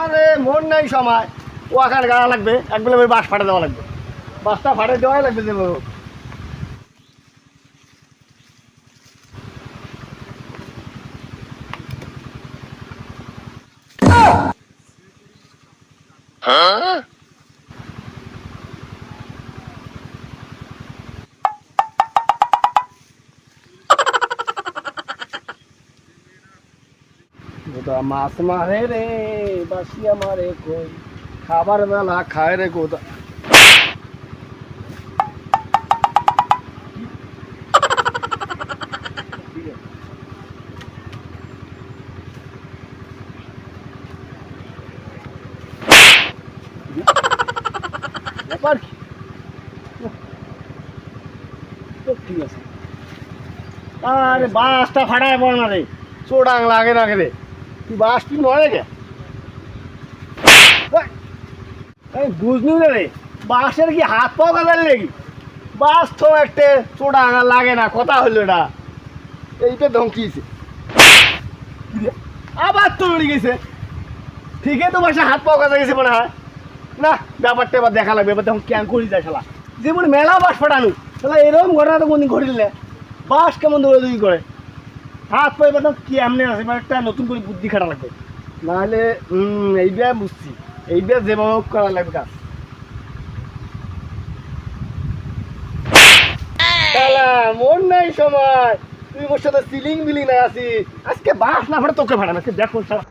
আরে, মন নাই সময়। ও আকার গাড়া লাগবে, একবেলা ওই বাস ফাটে দেওয়া লাগবে। বাসটা ফাটে দেওয়াই লাগবে যে বড়। গোদা মাছ মারে রে বাসিয়া মারে কই? খাবার বেলা খায় রে কি? ঠিক আছে। আরে বাসটা ফাটায় পড়ে না রে। চোডাং লাগে না রে। তুই বাস তুই বুঝলি না রে, বাসের কি হাত পাও কাদার লেগে? বাস তো একটা চোডাং লাগে না, কথা হলো এটা এইটা ধমকিয়েছে আবার তো উড়ে গেছে। ঠিকই তো বাসে হাত পাও কাজা গেছে মনে হয়। না, ব্যাপারটা এবার দেখা লাগবে, এবার তখন ক্যান করি যায় শালা। যেমন মেলা বাস ফাটানো। শালা, এরকম ঘটনা তো কোনদিন ঘটিলে বাস কেমন দৌড়াদৌড়ি করে। আছে? এবার একটা নতুন করে বুদ্ধি খাটা লাগবে। নাহলে এই বিয়া বুঝছি। যেভাবে হোক করা লাগবে মন নাই সময়। তুই মোর সাথে সিলিং বিলিং নাই আছি আজকে বাস না ফাটে তোকে ভাড়া, আজকে দেখো শালা।